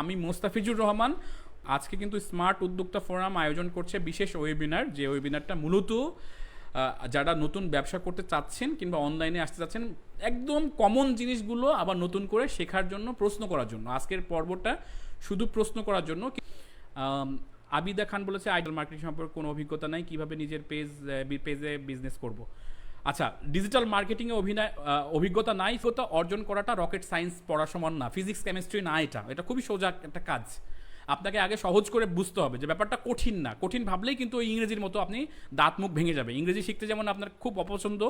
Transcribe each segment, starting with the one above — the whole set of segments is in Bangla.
আমি মোস্তাফিজুর রহমান। আজকে কিন্তু স্মার্ট উদ্যোক্তা ফোরাম আয়োজন করছে বিশেষ ওয়েবিনার যে ওয়েবিনারটা মূলত যারা নতুন ব্যবসা করতে চাচ্ছেন কিংবা অনলাইনে আসতে চাচ্ছেন, একদম কমন জিনিসগুলো আবার নতুন করে শেখার জন্য, প্রশ্ন করার জন্য। আজকের পর্বটা শুধু প্রশ্ন করার জন্য আবিদা খান বলেছে আইডল মার্কেটিং সম্পর্কে কোনো অভিজ্ঞতা নাই, কীভাবে নিজের পেজ পেজে বিজনেস করব? আচ্ছা ডিজিটাল মার্কেটিংয়ে অভিনয় অভিজ্ঞতা নাই অর্জন করাটা রকেট সায়েন্স পড়া সমান না। ফিজিক্স কেমিস্ট্রি না এটা। এটা খুবই সোজা একটা কাজ। আপনাকে আগে সহজ করে বুঝতে হবে যে ব্যাপারটা কঠিন না। কঠিন ভাবলেই কিন্তু ওই ইংরেজির মতো আপনি দাঁত মুখ ভেঙে যাবে। ইংরেজি শিখতে যেমন আপনার খুব অপছন্দ,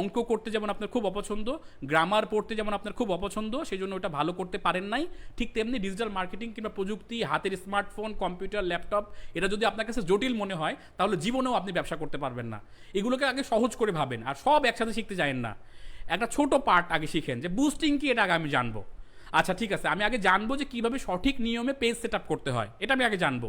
অঙ্ক করতে যেমন আপনার খুব অপছন্দ, গ্রামার পড়তে যেমন আপনার খুব অপছন্দ সেই জন্য ওটা ভালো করতে পারেন নাই। ঠিক তেমনি ডিজিটাল মার্কেটিং কিংবা প্রযুক্তি, হাতের স্মার্টফোন, কম্পিউটার, ল্যাপটপ, এটা যদি আপনার কাছে জটিল মনে হয়, তাহলে জীবনেও আপনি ব্যবসা করতে পারবেন না। এগুলোকে আগে সহজ করে ভাবেন, আর সব একসাথে শিখতে যায়েন না। একটা ছোট পার্ট আগে শিখেন যে বুস্টিং কি এটা আগে আমি জানব। আচ্ছা ঠিক আছে। আমি আগে জানব যে কীভাবে সঠিক নিয়মে পেজ সেট আপ করতে হয়। এটা আমি আগে জানব।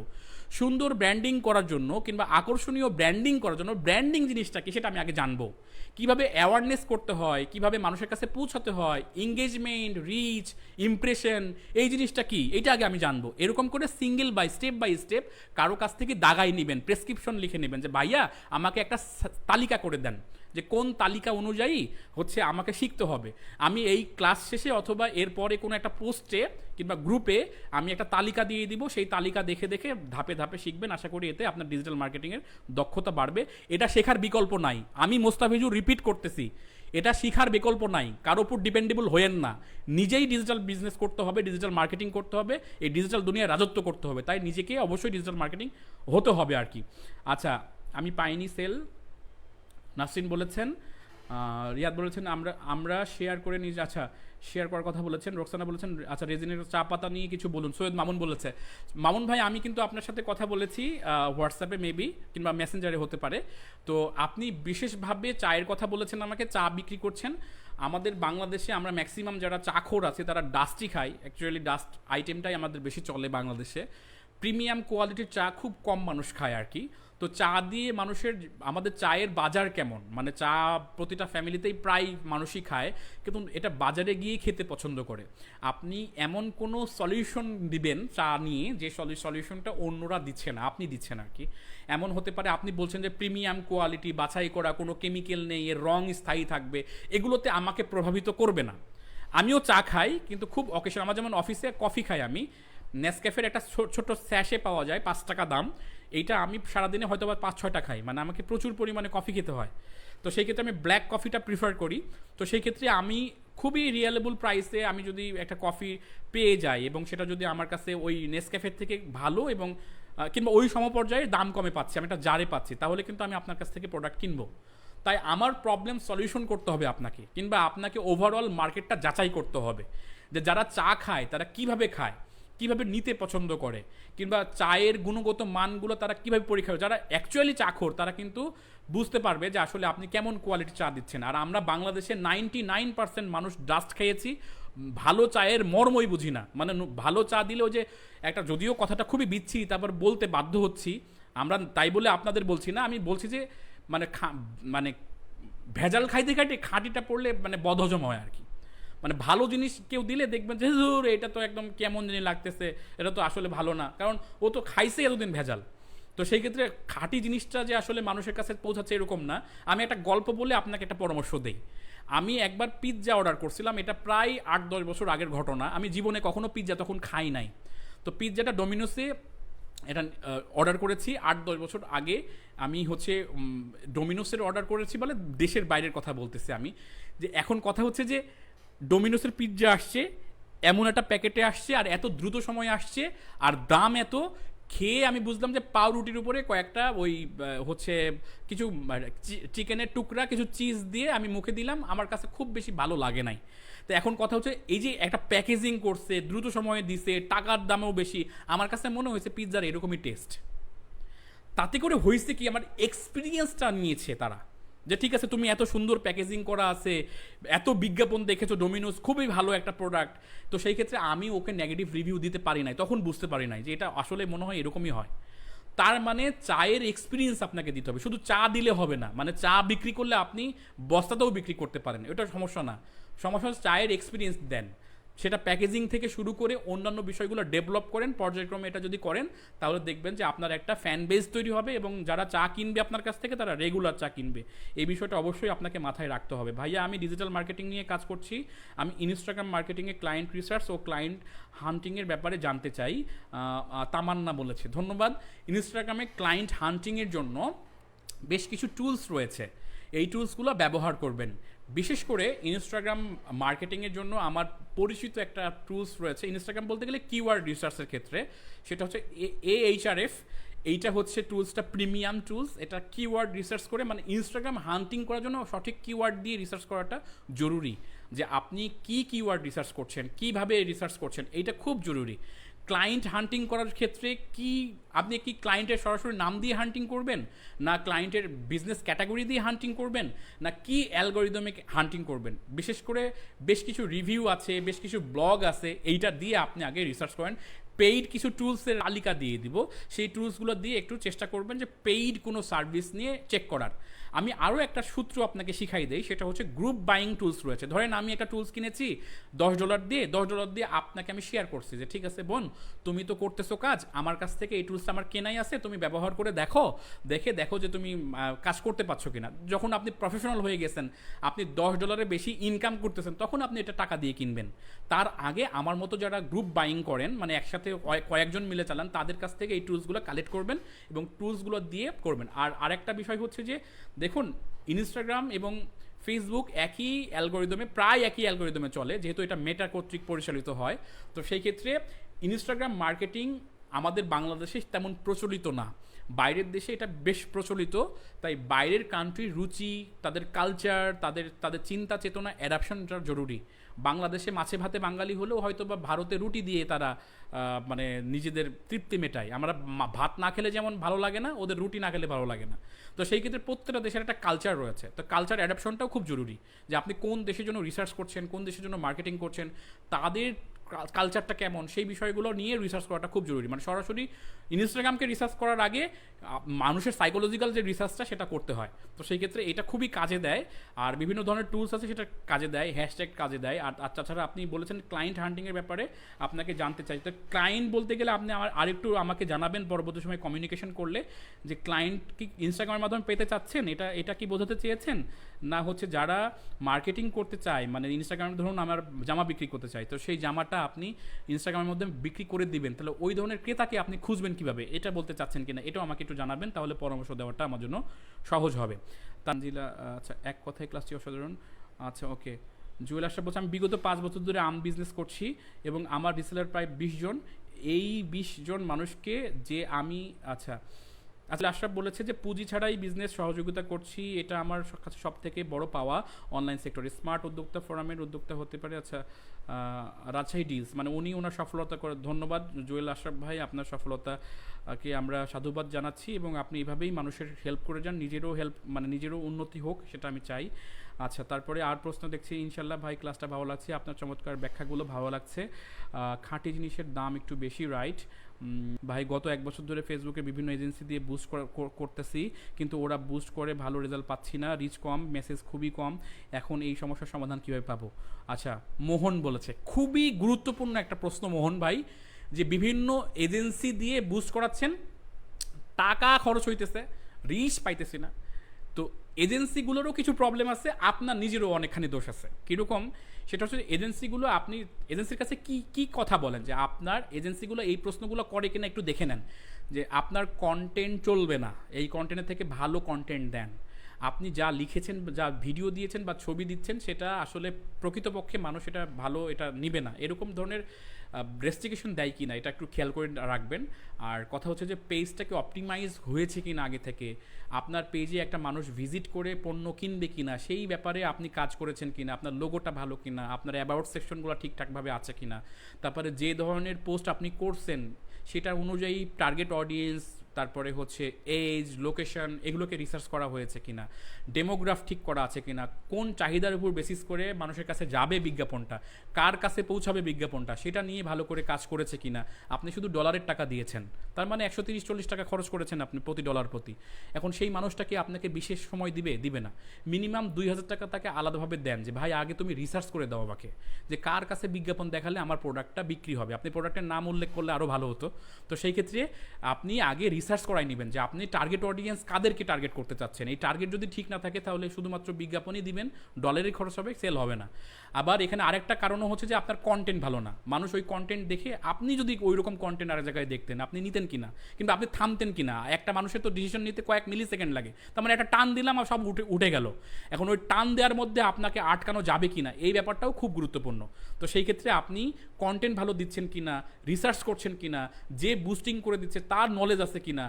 সুন্দর ব্র্যান্ডিং করার জন্য কিংবা আকর্ষণীয় ব্র্যান্ডিং করার জন্য ব্র্যান্ডিং জিনিসটা কি সেটা আমি আগে জানব। কীভাবে অ্যাওয়ারনেস করতে হয়, কীভাবে মানুষের কাছে পৌঁছাতে হয় এঙ্গেজমেন্ট রিচ ইমপ্রেশন এই জিনিসটা কি এটা আগে আমি জানব। এরকম করে single by step by step কারও কাছ থেকে দাগাই নেবেন প্রেসক্রিপশন লিখে নেবেন যে, ভাইয়া, আমাকে একটা তালিকা করে দেন। যে কোন তালিকা অনুযায়ী হচ্ছে আমাকে শিখতে হবে। আমি এই ক্লাস শেষে অথবা এরপরে কোনো একটা পোস্টে কিংবা গ্রুপে আমি একটা তালিকা দিয়ে দিব। সেই তালিকা দেখে দেখে ধাপে ধাপে শিখবেন। আশা করি এতে আপনার ডিজিটাল মার্কেটিংয়ের দক্ষতা বাড়বে। এটা শেখার বিকল্প নাই। আমি মোস্তাফিজুর রিপিট করতেছি। এটা শিখার বিকল্প নাই। কারও উপর ডিপেন্ডেবল হয়েন না। নিজেই ডিজিটাল বিজনেস করতে হবে ডিজিটাল মার্কেটিং করতে হবে, এই ডিজিটাল দুনিয়ায় রাজত্ব করতে হবে। তাই নিজেকে অবশ্যই ডিজিটাল মার্কেটিং হতে হবে আর কি। আচ্ছা আমি পাইনি সেল নাসরিন বলেছেন রিয়াদ বলেছেন, আমরা আমরা শেয়ার করে নিয়ে আচ্ছা শেয়ার করার কথা বলেছেন, রোকসানা বলেছেন আচ্ছা রেজিনের চা পাতা নিয়ে কিছু বলুন, সৈয়দ মামুন বলেছে। মামুন ভাই, আমি কিন্তু আপনার সাথে কথা বলেছি হোয়াটসঅ্যাপে মেবি কিংবা মেসেঞ্জারে হতে পারে। তো আপনি বিশেষভাবে চায়ের কথা বলেছেন আমাকে, চা বিক্রি করছেন। আমাদের বাংলাদেশে আমরা ম্যাক্সিমাম যারা চা খোর আছে, তারা ডাস্টই খাই অ্যাকচুয়ালি ডাস্ট আইটেমটাই আমাদের বেশি চলে বাংলাদেশে। প্রিমিয়াম কোয়ালিটির চা খুব কম মানুষ খায় আর কি। তো চা দিয়ে মানুষের আমাদের চায়ের বাজার কেমন? মানে চা প্রতিটা ফ্যামিলিতেই প্রায় মানুষই খায়, কিন্তু এটা বাজারে গিয়ে খেতে পছন্দ করে। আপনি এমন কোনো সলিউশন দিবেন চা নিয়ে যে সলিউশনটা অন্যরা দিচ্ছে না, আপনি দিচ্ছেন আর কি। এমন হতে পারে আপনি বলছেন যে প্রিমিয়াম কোয়ালিটি বাছাই করা, কোনো কেমিক্যাল নেই, এর রং স্থায়ী থাকবে, এগুলোতে আমাকে প্রভাবিত করবে না। আমিও চা খাই, কিন্তু খুব অকেশন আমার যেমন অফিসে কফি খাই আমি নেসক্যাফের একটা ছোট স্যাশে পাওয়া যায়, পাঁচ টাকা দাম। এইটা আমি সারাদিনে হয়তো বা পাঁচ ছয়টা খাই। মানে আমাকে প্রচুর পরিমাণে কফি খেতে হয়। তো সেই ক্ষেত্রে আমি ব্ল্যাক কফিটা প্রিফার করি। তো সেই ক্ষেত্রে আমি খুবই রিয়েলেবল প্রাইসে আমি যদি একটা কফি পেয়ে যাই এবং সেটা যদি আমার কাছে ওই নেসক্যাফের থেকে ভালো এবং কিংবা ওই সমপর্যায়ে দাম কমে পাচ্ছি, আমি একটা জারে পাচ্ছি, তাহলে কিন্তু আমি আপনার কাছ থেকে প্রোডাক্ট কিনবো। তাই আমার প্রবলেম সলিউশন করতে হবে আপনাকে, কিংবা আপনাকে ওভারঅল মার্কেটটা যাচাই করতে হবে। যে যারা চা খায়, তারা কীভাবে খায়? কীভাবে নিতে পছন্দ করে, কিংবা চায়ের গুণগত মানগুলো তারা কীভাবে পরীক্ষা যারা অ্যাকচুয়ালি চাখোর, তারা কিন্তু বুঝতে পারবে যে আসলে আপনি কেমন কোয়ালিটি চা দিচ্ছেন। আর আমরা বাংলাদেশে নাইনটি নাইন পার্সেন্ট মানুষ ডাস্ট খেয়েছি, ভালো চায়ের মর্মই বুঝি না। মানে ভালো চা দিলেও যে একটা যদিও কথাটা খুবই বিচ্ছি তারপর বলতে বাধ্য হচ্ছি। আমরা তাই বলে আপনাদের বলছি না, আমি বলছি যে মানে মানে ভেজাল খাইতে খাইতে খাঁটিটা পড়লে মানে বদহজম হয় আর কি। মানে ভালো জিনিস কেউ দিলে দেখবেন যে, হুজুর, এটা তো একদম কেমন জিনিস লাগতেছে, এটা তো আসলে ভালো না। কারণ ও তো খাইছে এতদিন ভেজাল। তো সেই ক্ষেত্রে খাঁটি জিনিসটা যে আসলে মানুষের কাছে পৌঁছাচ্ছে এরকম না। আমি একটা গল্প বলে আপনাকে একটা পরামর্শ দেই। আমি একবার পিৎজা অর্ডার করছিলাম, এটা প্রায় আট, দশ বছর আগের ঘটনা। আমি জীবনে কখনো পিৎজা তখন খাই নাই। তো পিৎজাটা ডোমিনোসে এটা অর্ডার করেছি। আট, দশ বছর আগে আমি হচ্ছে ডোমিনোসের অর্ডার করেছি বলে দেশের বাইরের কথা বলতেছি আমি। যে এখন কথা হচ্ছে যে ডোমিনোসের পিৎজা আসছে, এমন একটা প্যাকেটে আসছে, আর এত দ্রুত সময় আসছে, আর দাম এত। খেয়ে আমি বুঝলাম যে পাউরুটির উপরে কয়েকটা ওই হচ্ছে কিছু চিকেনের টুকরা, কিছু চিজ দিয়ে আমি মুখে দিলাম, আমার কাছে খুব বেশি ভালো লাগে নাই। তো এখন কথা হচ্ছে, এই যে একটা প্যাকেজিং করছে, দ্রুত সময়ে দিছে, টাকার দামেও বেশি, আমার কাছে মনে হয়েছে পিৎজার এরকমই টেস্ট তাতে করে হয়েছে কি, আমার এক্সপিরিয়েন্সটা নিয়েছে তারা। যে ঠিক আছে, তুমি এত সুন্দর প্যাকেজিং করা আছে, এত বিজ্ঞাপন দেখেছ ডোমিনোস খুবই ভালো একটা প্রোডাক্ট তো সেই ক্ষেত্রে আমি ওকে নেগেটিভ রিভিউ দিতে পারি নাই, তখন বুঝতে পারি নাই যে এটা আসলে মনে হয় এরকমই হয়। তার মানে চায়ের এক্সপিরিয়েন্স আপনাকে দিতে হবে, শুধু চা দিলে হবে না মানে চা বিক্রি করলে আপনি বস্তাতেও বিক্রি করতে পারেন, এটা সমস্যা না। সমস্যা চায়ের এক্সপিরিয়েন্স দেন। সেটা প্যাকেজিং থেকে শুরু করে অন্যান্য বিষয়গুলো ডেভেলপ করেন, পর্যায়ক্রমে এটা যদি করেন, তাহলে দেখবেন যে আপনার একটা ফ্যান বেস তৈরি হবে এবং যারা চা কিনবে আপনার কাছ থেকে, তারা রেগুলার চা কিনবে। এই বিষয়টা অবশ্যই আপনাকে মাথায় রাখতে হবে। ভাইয়া, আমি ডিজিটাল মার্কেটিং নিয়ে কাজ করছি। আমি ইনস্টাগ্রাম মার্কেটিংয়ে ক্লায়েন্ট রিসার্চ ও ক্লায়েন্ট হান্টিংয়ের ব্যাপারে জানতে চাই। তামান্না বলেছে। ধন্যবাদ। ইনস্টাগ্রামে ক্লায়েন্ট হান্টিংয়ের জন্য বেশ কিছু টুলস রয়েছে। এই টুলসগুলো ব্যবহার করবেন। বিশেষ করে ইনস্টাগ্রাম মার্কেটিংয়ের জন্য আমার পরিচিত একটা টুলস রয়েছে। ইনস্টাগ্রাম বলতে গেলে কিওয়ার্ড রিসার্চের ক্ষেত্রে। সেটা হচ্ছে এ এইচ আর এফ এইটা হচ্ছে টুলসটা প্রিমিয়াম টুলস এটা কিওয়ার্ড রিসার্চ করে মানে ইনস্টাগ্রাম হান্টিং করার জন্য সঠিক কিওয়ার্ড দিয়ে রিসার্চ করাটা জরুরি। যে আপনি কি কিওয়ার্ড রিসার্চ করছেন, কীভাবে রিসার্চ করছেন, এইটা খুব জরুরি। ক্লায়েন্ট হান্টিং করার ক্ষেত্রে কি আপনি কি ক্লায়েন্টের সরাসরি নাম দিয়ে হান্টিং করবেন? না ক্লায়েন্টের বিজনেস ক্যাটাগরি দিয়ে হান্টিং করবেন? না কি অ্যালগোরিদমে হান্টিং করবেন? বিশেষ করে বেশ কিছু রিভিউ আছে, বেশ কিছু ব্লগ আছে, এইটা দিয়ে আপনি আগে রিসার্চ করেন। পেইড কিছু টুলসের তালিকা দিয়ে দিব। সেই টুলসগুলো দিয়ে একটু চেষ্টা করবেন যে পেইড কোনো সার্ভিস নিয়ে চেক করার। আমি আরও একটা সূত্র আপনাকে শিখাই দেই, সেটা হচ্ছে গ্রুপ বাইং টুলস রয়েছে। ধরেন আমি একটা টুলস কিনেছি, দশ ডলার দিয়ে, দশ ডলার দিয়ে আপনাকে আমি শেয়ার করছি যে, ঠিক আছে বোন, তুমি তো করতেছো কাজ, আমার কাছ থেকে এই টুলসটা আমার কেনাই আছে, তুমি ব্যবহার করে দেখো, দেখে দেখো যে তুমি কাজ করতে পারছ কিনা। যখন আপনি প্রফেশনাল হয়ে গেছেন, আপনি দশ ডলারের বেশি ইনকাম করতেছেন, তখন আপনি এটা টাকা দিয়ে কিনবেন। তার আগে আমার মতো যারা গ্রুপ বাইং করেন মানে একসাথে কয়েক- কয়েকজন মিলে চালান, তাদের কাছ থেকে এই টুলসগুলো কালেক্ট করবেন এবং টুলসগুলো দিয়ে করবেন। আর আরেকটা বিষয় হচ্ছে যে দেখুন ইনস্টাগ্রাম এবং ফেসবুক একই অ্যালগোরিদমে প্রায় একই অ্যালগোরিদমে চলে, যেহেতু এটা মেটা কর্তৃক পরিচালিত হয়। তো সেই ক্ষেত্রে ইনস্টাগ্রাম মার্কেটিং আমাদের বাংলাদেশে তেমন প্রচলিত না। বাইরের দেশে এটা বেশ প্রচলিত, তাই বাইরের কান্ট্রির রুচি, তাদের কালচার তাদের তাদের চিন্তা, চেতনা অ্যাডাপশনটা জরুরি। বাংলাদেশে মাছে ভাতে বাঙালি হলেও হয়তো বা ভারতে রুটি দিয়ে তারা মানে নিজেদের তৃপ্তি মেটায়। আমরা ভাত না খেলে যেমন ভালো লাগে না, ওদের রুটি না খেলে ভালো লাগে না। তো সেই ক্ষেত্রে প্রত্যেকটা দেশের একটা কালচার রয়েছে। তো কালচার অ্যাডাপশনটাও খুব জরুরি, যে আপনি কোন দেশের জন্য রিসার্চ করছেন, কোন দেশের জন্য মার্কেটিং করছেন, তাদের কালচারটা কেমন, সেই বিষয়গুলো নিয়ে রিসার্চ করাটা খুব জরুরি। মানে সরাসরি ইনস্টাগ্রামকে রিসার্চ করার আগে মানুষের সাইকোলজিক্যাল যে রিসার্চটা সেটা করতে হয়। তো সেই ক্ষেত্রে এটা খুবই কাজে দেয়। আর বিভিন্ন ধরনের টুলস আছে, সেটা কাজে দেয় হ্যাশট্যাগ কাজে দেয়। আর তাছাড়া আপনি বলেছেন ক্লায়েন্ট হান্টিংয়ের ব্যাপারে, আপনাকে জানতে চাই। তো ক্লায়েন্ট বলতে গেলে আপনি আমার আরেকটু আমাকে জানাবেন পরবর্তী সময় কমিউনিকেশন করলে, যে ক্লায়েন্ট কি ইনস্টাগ্রামের মাধ্যমে পেতে চাচ্ছেন? এটা এটা কি বোঝাতে চেয়েছেন? না হচ্ছে যারা মার্কেটিং করতে চায় মানে ইনস্টাগ্রামে ধরুন আমার জামা বিক্রি করতে চাই তো সেই জামাটা আপনি ইনস্টাগ্রামের মধ্যে বিক্রি করে দিবেন, তাহলে ওই ধরনের ক্রেতাকে আপনি খুঁজবেন কীভাবে? এটা বলতে চাচ্ছেন কিনা? এটাও আমাকে একটু জানাবেন, তাহলে পরামর্শ দেওয়াটা আমার জন্য সহজ হবে। তানজিলা আচ্ছা এক কথায় ক্লাসটি অসাধারণ। আচ্ছা ওকে জুয়েল আশরাফ বলছে, আমি বিগত পাঁচ বছর ধরে আম বিজনেস করছি এবং আমার রিসেলার প্রায় বিশ জন। এই বিশ জন মানুষকে যে আমি আচ্ছা আসলে আশরাফ বলেছে যে পুঁজি ছাড়াই বিজনেস সহযোগিতা করছি, এটা আমার কাছে সব থেকে বড় পাওয়া অনলাইন সেক্টরে স্মার্ট উদ্যোক্তা ফোরামের উদ্যোক্তা হতে পারে আচ্ছা রাজশাহী ডিলস মানে উনি ওনার সফলতা করে, ধন্যবাদ। জুয়েল আশরাফ ভাই, আপনার সফলতাকে আমরা সাধুবাদ জানাচ্ছি এবং আপনি এভাবেই মানুষের হেল্প করে যান, নিজেরও হেল্প মানে নিজেরও উন্নতি হোক, সেটা আমি চাই। আচ্ছা তারপরে আর প্রশ্ন দেখছি ইনশাল্লাহ ভাই ক্লাসটা ভালো লাগছে, আপনার চমৎকার ব্যাখ্যাগুলো ভালো লাগছে। খাঁটি জিনিসের দাম একটু বেশি রাইট ভাই গত এক বছর ধরে ফেসবুকে বিভিন্ন এজেন্সি দিয়ে বুস্ট করতেছি, কিন্তু ওরা বুস্ট করে ভালো রেজাল্ট পাচ্ছি না রিচ কম মেসেজ খুবই কম। এখন এই সমস্যার সমাধান কীভাবে পাবো? আচ্ছা মোহন বলেছে, খুবই গুরুত্বপূর্ণ একটা প্রশ্ন মোহন ভাই, যে বিভিন্ন এজেন্সি দিয়ে বুস্ট করাচ্ছেন, টাকা খরচ হইতেছে রিচ পাইতেছি না। তো এজেন্সিগুলোরও কিছু প্রবলেম আছে, আপনার নিজেরও অনেকখানি দোষ আছে। কীরকম? সেটা হচ্ছে এজেন্সিগুলো, আপনি এজেন্সির কাছে কি কি কথা বলেন? যে আপনার এজেন্সিগুলো এই প্রশ্নগুলো করে কিনা একটু দেখে নেন। যে আপনার কন্টেন্ট চলবে না, এই কন্টেন্টের থেকে ভালো কন্টেন্ট দেন। আপনি যা লিখেছেন, যা ভিডিও দিয়েছেন বা ছবি দিচ্ছেন, সেটা আসলে প্রকৃতপক্ষে মানুষ এটা ভালো এটা নিবে না। এরকম ধরনের রেস্ট্রিকেশন দেয় কি না এটা একটু খেয়াল করে রাখবেন। আর কথা হচ্ছে যে পেজটাকে অপটিমাইজ হয়েছে কি না আগে থেকে? আপনার পেজে একটা মানুষ ভিজিট করে পণ্য কিনবে কি না সেই ব্যাপারে আপনি কাজ করেছেন কি না আপনার লোগোটা ভালো কি না আপনার অ্যাবাউট সেকশনগুলো ঠিকঠাকভাবে আছে কি না তারপরে যে ধরনের পোস্ট আপনি করছেন, সেটার অনুযায়ী টার্গেট অডিয়েন্স তারপরে হচ্ছে এজ লোকেশন এগুলোকে রিসার্চ করা হয়েছে কিনা ডেমোগ্রাফ ঠিক করা আছে কিনা, কোন চাহিদার উপর বেসিস করে মানুষের কাছে যাবে বিজ্ঞাপনটা, কার কাছে পৌঁছাবে বিজ্ঞাপনটা, সেটা নিয়ে ভালো করে কাজ করেছে কিনা, আপনি শুধু ডলারের টাকা দিয়েছেন, তার মানে একশো তিরিশ চল্লিশ টাকা খরচ করেছেন আপনি প্রতি ডলার প্রতি, এখন সেই মানুষটাকে আপনাকে বিশেষ সময় দিবে? দিবে না মিনিমাম দুই হাজার টাকা তাকে আলাদাভাবে দেন যে, ভাই, আগে তুমি রিসার্চ করে দাও আমাকে, যে কার কাছে বিজ্ঞাপন দেখালে আমার প্রোডাক্টটা বিক্রি হবে। আপনি প্রোডাক্টের নাম উল্লেখ করলে আরও ভালো হতো, তো সেই ক্ষেত্রে আপনি আগে রিসার্চ করাই নেবেন যে আপনি টার্গেট অডিয়েন্স কাদেরকে টার্গেট করতে চাচ্ছেন। এই টার্গেট যদি ঠিক না থাকে তাহলে শুধুমাত্র বিজ্ঞাপনই দিবেন ডলারের খরচ হবে সেল হবে না। আবার এখানে আরেকটা কারণও হচ্ছে যে আপনার কন্টেন্ট ভালো না। মানুষ ওই কন্টেন্ট দেখে আপনি যদি ওই রকম কন্টেন্ট আরেক জায়গায় দেখতেন, আপনি নিতেন কিনা? কিন্তু আপনি থামতেন কিনা? একটা মানুষের তো ডিসিশন নিতে কয়েক মিলি সেকেন্ড লাগে। তার মানে একটা টান দিলাম আর সব উঠে উঠে গেল। এখন ওই টান দেওয়ার মধ্যে আপনাকে আটকানো যাবে কিনা, এই ব্যাপারটাও খুব গুরুত্বপূর্ণ। তো সেই ক্ষেত্রে আপনি কন্টেন্ট ভালো দিচ্ছেন কিনা রিসার্চ করছেন কিনা, যে বুস্টিং করে দিচ্ছে, তার নলেজ আছে কিনা,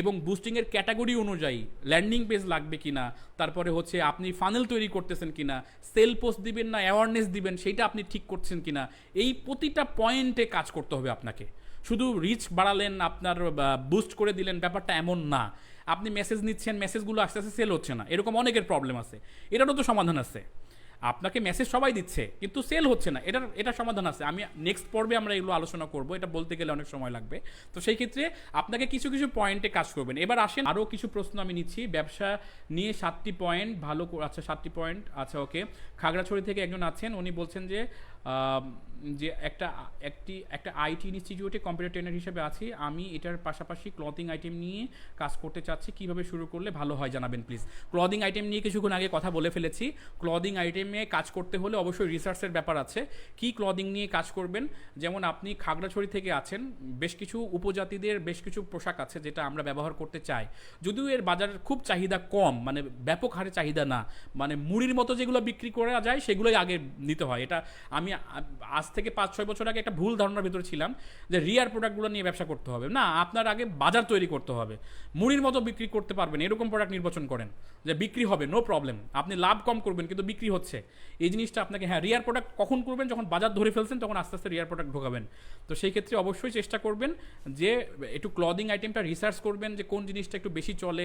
এবং বুস্টিংয়ের ক্যাটাগরি অনুযায়ী ল্যান্ডিং পেজ লাগবে কিনা, তারপরে হচ্ছে আপনি ফানেল তৈরি করতেছেন কিনা সেল পোস্ট দিবেন না অ্যাওয়ারনেস দিবেন, সেইটা আপনি ঠিক করছেন কিনা, এই প্রতিটা পয়েন্টে কাজ করতে হবে আপনাকে। শুধু রিচ বাড়ালেন, আপনার বুস্ট করে দিলেন, ব্যাপারটা এমন না। আপনি মেসেজ নিচ্ছেন মেসেজগুলো আস্তে আস্তে সেল হচ্ছে না, এরকম অনেকের প্রবলেম আছে। এটারও তো সমাধান আছে। আপনাকে মেসেজ সবাই দিচ্ছে, কিন্তু সেল হচ্ছে না। এটার এটা সমাধান আছে। আমি নেক্সট পর্বে আমরা এগুলো আলোচনা করব, এটা বলতে গেলে অনেক সময় লাগবে। তো সেই ক্ষেত্রে আপনাকে কিছু কিছু পয়েন্টে কাজ করবেন। এবার আসেন আরও কিছু প্রশ্ন আমি নিচ্ছি। ব্যবসা নিয়ে সাতটি পয়েন্ট ভালো আচ্ছা সাতটি পয়েন্ট আচ্ছা ওকে খাগড়াছড়ি থেকে একজন আছেন, উনি বলছেন যে যে একটা, একটি, একটা আইটি ইনস্টিটিউটে কম্পিউটার ট্রেনার হিসেবে আছি। আমি এটার পাশাপাশি ক্লথিং আইটেম নিয়ে কাজ করতে চাচ্ছি। কীভাবে শুরু করলে ভালো হয় জানাবেন, প্লিজ। ক্লদিং আইটেম নিয়ে কিছুক্ষণ আগে কথা বলে ফেলেছি। ক্লদিং আইটেমে কাজ করতে হলে অবশ্যই রিসার্চের ব্যাপার আছে। কি ক্লদিং নিয়ে কাজ করবেন? যেমন আপনি খাগড়াছড়ি থেকে আছেন, বেশ কিছু উপজাতিদের বেশ কিছু পোশাক আছে যেটা আমরা ব্যবহার করতে চাই। যদিও এর বাজারের খুব চাহিদা কম মানে ব্যাপক হারে চাহিদা না। মানে মুড়ির মতো যেগুলো বিক্রি করা যায়, সেগুলোই আগে নিতে হয়। এটা আমি আজ থেকে পাঁচ, ছয় বছর আগে একটা ভুল ধারণার ভিতরে ছিলাম যে রিয়ার প্রোডাক্টগুলো নিয়ে ব্যবসা করতে হবে। না, আপনার আগে বাজার তৈরি করতে হবে। মুড়ির মতো বিক্রি করতে পারবেন, এরকম প্রোডাক্ট নির্বাচন করেন যে বিক্রি হবে নো প্রবলেম আপনি লাভ কম করবেন, কিন্তু বিক্রি হচ্ছে। এই জিনিসটা আপনাকে হ্যাঁ রিয়ার প্রোডাক্ট কখন করবেন? যখন বাজার ধরে ফেলছেন, তখন আস্তে আস্তে রিয়ার প্রোডাক্ট ঢোকাবেন। তো সেই ক্ষেত্রে অবশ্যই চেষ্টা করবেন যে একটু ক্লদিং আইটেমটা রিসার্চ করবেন যে কোন জিনিসটা একটু বেশি চলে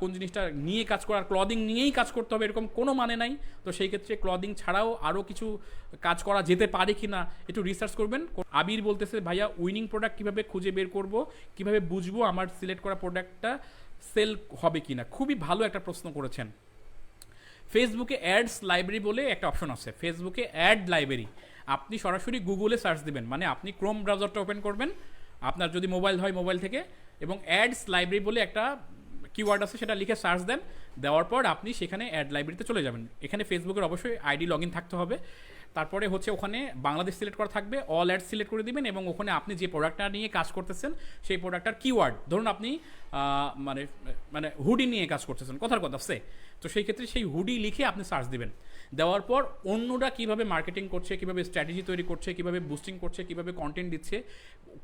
কোন জিনিসটা নিয়ে কাজ করার ক্লদিং নিয়েই কাজ করতে হবে, এরকম কোনো মানে নাই। তো সেই ক্ষেত্রে ক্লদিং ছাড়াও আরও কিছু কাজ করা যেতে পারে কি না, একটু রিসার্চ করবেন। আবির বলতেছে, ভাইয়া উইনিং প্রোডাক্ট কীভাবে খুঁজে বের করব? কীভাবে বুঝব আমার সিলেক্ট করা প্রোডাক্টটা সেল হবে কি না? খুবই ভালো একটা প্রশ্ন করেছেন। ফেসবুকে অ্যাডস লাইব্রেরি বলে একটা অপশন আছে। ফেসবুকে অ্যাড লাইব্রেরি আপনি সরাসরি গুগলে সার্চ দিবেন। মানে আপনি ক্রোম ব্রাউজারটা ওপেন করবেন। আপনার যদি মোবাইল হয় মোবাইল থেকে। এবং অ্যাডস লাইব্রেরি বলে একটা কিওয়ার্ড আছে, সেটা লিখে সার্চ দেন। দেওয়ার পর আপনি সেখানে অ্যাড লাইব্রেরিতে চলে যাবেন। এখানে ফেসবুকের অবশ্যই আইডি লগ থাকতে হবে। তারপরে হচ্ছে ওখানে বাংলাদেশ সিলেক্ট করা থাকবে। অল অ্যাড সিলেক্ট করে দিবেন এবং ওখানে আপনি যে প্রোডাক্টটা নিয়ে কাজ করতেছেন, সেই প্রোডাক্টটার কিওয়ার্ড ধরুন আপনি মানে মানে হুডি নিয়ে কাজ করতেছেন। কথার কথা, সে। তো সেই ক্ষেত্রে সেই হুডি লিখে আপনি সার্চ দিবেন। দেওয়ার পর অন্যরা কীভাবে মার্কেটিং করছে, কীভাবে স্ট্র্যাটেজি তৈরি করছে, কীভাবে বুস্টিং করছে, কীভাবে কন্টেন্ট দিচ্ছে,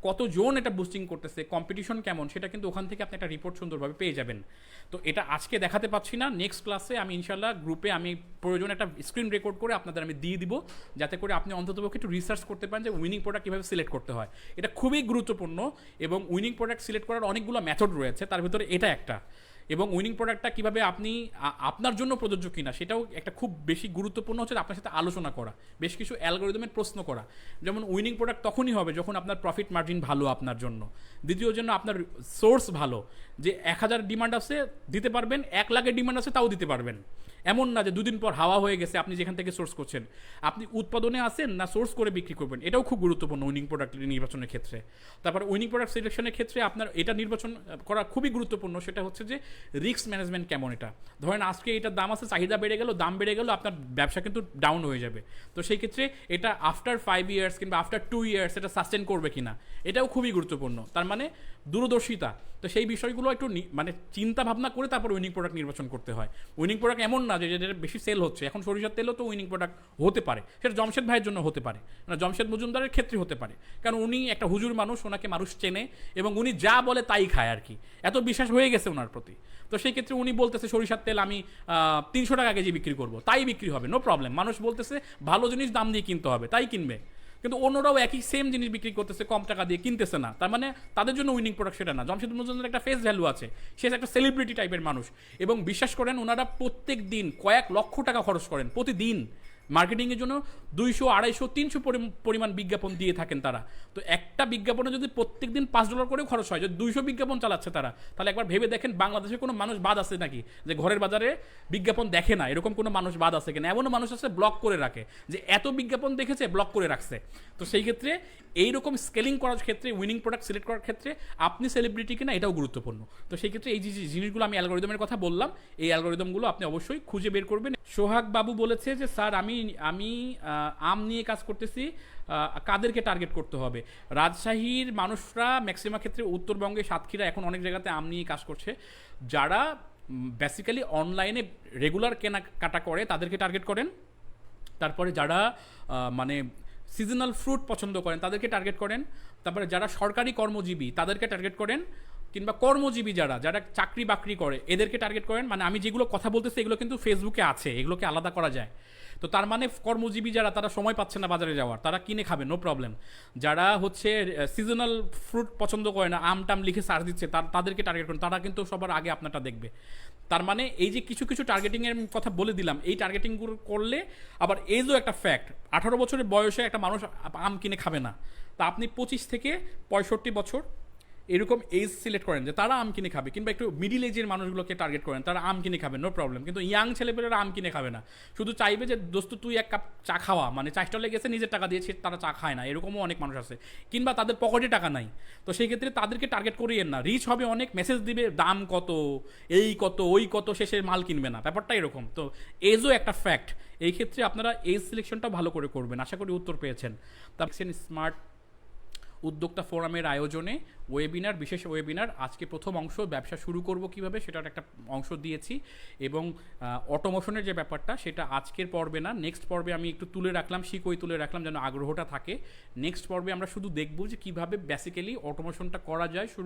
কতজন এটা বুস্টিং করতেছে কম্পিটিশন কেমন, সেটা কিন্তু ওখান থেকে আপনি একটা রিপোর্ট সুন্দরভাবে পেয়ে যাবেন। তো এটা আজকে দেখাতে পাচ্ছি না নেক্সট ক্লাসে আমি ইনশাল্লাহ গ্রুপে আমি প্রয়োজন একটা স্ক্রিন রেকর্ড করে আপনাদের আমি দিয়ে দিব, যাতে করে আপনি অন্ততপক্ষে একটু রিসার্চ করতে পারেন যে উইনিং প্রোডাক্ট কীভাবে সিলেক্ট করতে হয়। এটা খুবই গুরুত্বপূর্ণ এবং উইনিং প্রোডাক্ট সিলেক্ট করার অনেকগুলো মেথড রয়েছে, তার ভিতরে এটা একটা। এবং উইনিং প্রোডাক্টটা কীভাবে আপনি আপনার জন্য প্রযোজ্য কিনা, সেটাও একটা খুব বেশি গুরুত্বপূর্ণ হচ্ছে আপনার সাথে আলোচনা করা, বেশ কিছু অ্যালগোরিদমের প্রশ্ন করা। যেমন উইনিং প্রোডাক্ট তখনই হবে যখন আপনার প্রফিট মার্জিন ভালো আপনার জন্য। দ্বিতীয় জন্য আপনার সোর্স ভালো, যে এক হাজার ডিমান্ড আছে দিতে পারবেন, এক লাখের ডিমান্ড আছে তাও দিতে পারবেন। এমন না যে দুদিন পর হাওয়া হয়ে গেছে, আপনি যেখান থেকে সোর্স করছেন। আপনি উৎপাদনে আসেন না সোর্স করে বিক্রি করবেন, এটাও খুব গুরুত্বপূর্ণ উইনিং প্রোডাক্ট নির্বাচনের ক্ষেত্রে। তারপরে উইনিং প্রোডাক্ট সিলেকশনের ক্ষেত্রে আপনার এটা নির্বাচন করা খুবই গুরুত্বপূর্ণ, সেটা হচ্ছে যে রিস্ক ম্যানেজমেন্ট কেমন এটা। ধরেন আজকে এটার দাম আছে, চাহিদা বেড়ে গেল, দাম বেড়ে গেল, আপনার ব্যবসা কিন্তু ডাউন হয়ে যাবে। তো সেই ক্ষেত্রে এটা আফটার ফাইভ ইয়ার্স কিংবা আফটার টু ইয়ার্স এটা সাস্টেন করবে কিনা, এটাও খুবই গুরুত্বপূর্ণ। তার মানে দূরদর্শিতা। তো সেই বিষয়গুলো একটু নি- মানে চিন্তা ভাবনা করে তারপর উইনিং প্রোডাক্ট নির্বাচন করতে হয়। উইনিং প্রোডাক্ট এমন না যে যেটা বেশি সেল হচ্ছে। এখন সরিষার তেলও তো উইনিং প্রোডাক্ট হতে পারে। সেটা জমশেদ ভাইয়ের জন্য হতে পারে। না জমশেদ মজুমদারের ক্ষেত্রে হতে পারে। কারণ উনি একটা হুজুর মানুষ, ওনাকে মানুষ চেনে এবং উনি যা বলে তাই খায় আর কি। এত বিশ্বাস হয়ে গেছে ওনার প্রতি। তো সেই ক্ষেত্রে উনি বলতেছে, সরিষার তেল আমি তিনশো টাকা কেজি বিক্রি করব। তাই বিক্রি হবে নো প্রবলেম মানুষ বলতেছে, ভালো জিনিস দাম দিয়ে কিনতে হবে। তাই কিনবে। কিন্তু অন্যরাও একই সেম জিনিস বিক্রি করতেছে, কম টাকা দিয়ে কিনতেছে না। তার মানে তাদের জন্য উইনিং প্রোডাক্ট সেটা না। জমশেদ মজুমদার একটা ফেস ভ্যালু আছে। সে একটা সেলিব্রিটি টাইপের মানুষ। এবং বিশ্বাস করেন, ওনারা প্রত্যেক দিন কয়েক লক্ষ টাকা খরচ করেন, প্রতিদিন। মার্কেটিংয়ের জন্য দুইশো, আড়াইশো, তিনশো পরিমাণ বিজ্ঞাপন দিয়ে থাকেন তারা। তো একটা বিজ্ঞাপনে যদি প্রত্যেক দিন পাঁচ ডলার করেও খরচ হয়, যদি দুইশো বিজ্ঞাপন চালাচ্ছে তারা, তাহলে একবার ভেবে দেখেন বাংলাদেশে কোনো মানুষ বাদ আছে নাকি? যে ঘরের বাজারে বিজ্ঞাপন দেখে না, এরকম কোনো মানুষ বাদ আছে কিনা? এমনও মানুষ আছে ব্লক করে রাখে, যে এত বিজ্ঞাপন দেখেছে, ব্লক করে রাখছে। তো সেই ক্ষেত্রে এইরকম স্কেলিং করার ক্ষেত্রে, উইনিং প্রোডাক্ট সিলেক্ট করার ক্ষেত্রে আপনি সেলিব্রিটি কিনা, এটাও গুরুত্বপূর্ণ। তো সেই ক্ষেত্রে এই যে জিনিসগুলো আমি অ্যালগোরিদমের কথা বললাম, এই অ্যালগোরিদমগুলো আপনি অবশ্যই খুঁজে বের করবেন। সোহাগ বাবু বলেছে যে, স্যার, আমি আমি আহ, আম নিয়ে কাজ করতেছি কাদেরকে টার্গেট করতে হবে। রাজশাহীর মানুষরা ম্যাক্সিমাম ক্ষেত্রে উত্তরবঙ্গে সাতক্ষীরা এখন অনেক জায়গাতে আম নিয়ে কাজ করছে। যারা বেসিক্যালি অনলাইনে রেগুলার কেনাকাটা করে তাদেরকে টার্গেট করেন। তারপরে যারা মানে সিজনাল ফ্রুট পছন্দ করেন তাদেরকে টার্গেট করেন। তারপরে যারা সরকারি কর্মজীবী তাদেরকে টার্গেট করেন। কিংবা কর্মজীবী যারা যারা চাকরি বাকরি করে এদেরকে টার্গেট করেন। মানে আমি যেগুলো কথা বলতেছি এগুলো কিন্তু ফেসবুকে আছে এগুলোকে আলাদা করা যায়। তো তার মানে কর্মজীবী যারা, তারা সময় পাচ্ছে না বাজারে যাওয়ার। তারা কিনে খাবে নো প্রবলেম যারা হচ্ছে সিজনাল ফ্রুট পছন্দ করে না, আম টাম লিখে সার্চ দিচ্ছে তাদেরকে টার্গেট করেন তারা কিন্তু সবার আগে আপনারটা দেখবে। তার মানে এই যে কিছু কিছু টার্গেটিংয়ের কথা বলে দিলাম, এই টার্গেটিংগুলো করলে আবার এজও একটা ফ্যাক্ট আঠারো বছরের বয়সে একটা মানুষ আম কিনে খাবে না। তা আপনি পঁচিশ থেকে পঁয়ষট্টি বছর এরকম এজ সিলেক্ট করেন যে তারা আম কিনে খাবে কিংবা একটু মিডিল এজের মানুষগুলোকে টার্গেট করেন, তারা আম কিনে খাবে নো প্রবলেম কিন্তু ইয়াং ছেলেপেলেরা আম কিনে খাবে না। শুধু চাইবে যে, দোস্ত, তুই এক কাপ চা খাওয়া। মানে চা স্টলে গেছে, নিজের টাকা দিয়েছে তারা চা খায় না। এরকমও অনেক মানুষ আছে। কিংবা তাদের পকেটে টাকা নাই। তো সেই ক্ষেত্রে তাদেরকে টার্গেট করিয়েন না। রিচ হবে অনেক মেসেজ দিবে, দাম কত? এই কত, ওই কত? শেষে মাল কিনবে না। ব্যাপারটা এরকম। তো এজও একটা ফ্যাক্ট এই ক্ষেত্রে আপনারা এজ সিলেকশনটা ভালো করে করবেন। আশা করি উত্তর পেয়েছেন। তারপর স্মার্ট উদ্যোক্তা ফোরামের আয়োজনে ওয়েবিনার বিশেষ ওয়েবিনার আজকে প্রথম অংশ, ব্যবসা শুরু করব কীভাবে সেটার একটা অংশ দিয়েছি এবং অটোমোশনের যে ব্যাপারটা সেটা আজকের পর্বে না নেক্সট পর্বে আমি একটু তুলে রাখলাম, শিকই তুলে রাখলাম যেন আগ্রহটা থাকে। নেক্সট পর্বে আমরা শুধু দেখব যে কীভাবে বেসিক্যালি অটোমোশনটা করা যায়, শুরু